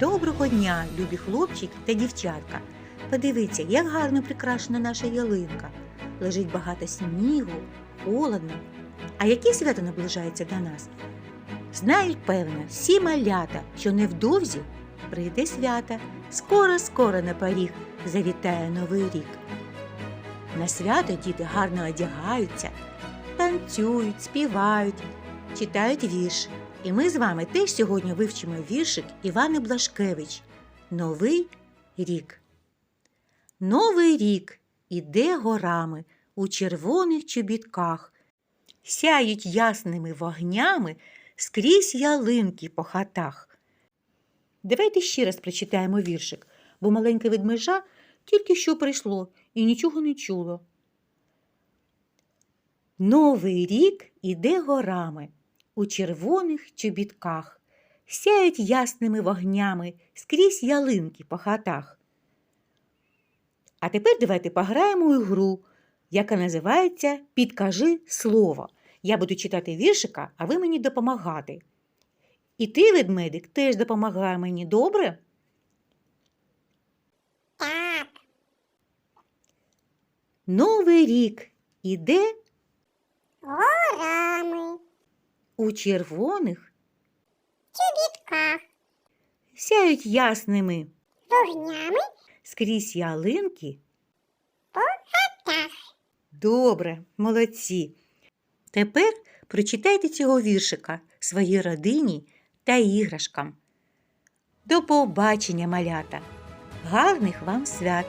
Доброго дня, любі хлопчики та дівчатка. Подивіться, як гарно прикрашена наша ялинка. Лежить багато снігу, холодно. А яке свято наближається до нас? Знають, певно, всі малята, що невдовзі прийде свято. Скоро-скоро на поріг завітає новий рік. На свято діти гарно одягаються, танцюють, співають, читають вірші. І ми з вами теж сьогодні вивчимо віршик Івани Блашкевич Новий рік. Новий рік іде горами у червоних чобітках, сяють ясними вогнями скрізь ялинки по хатах. Давайте ще раз прочитаємо віршик, бо маленьке ведмежа тільки що прийшло і нічого не чуло. Новий рік іде горами у червоних чобітках, сяють ясними вогнями скрізь ялинки по хатах. А тепер давайте пограємо у гру, яка називається Підкажи слово. Я буду читати віршика, а ви мені допомагати. І ти, ведмедик, теж допомагай мені, добре? Так, Новий рік іде горами, у червоних, чобітках, сяють ясними вогнями скрізь ялинки. по хатах. Добре, молодці. Тепер прочитайте цього віршика своїй родині та іграшкам. До побачення, малята! Гарних вам свят!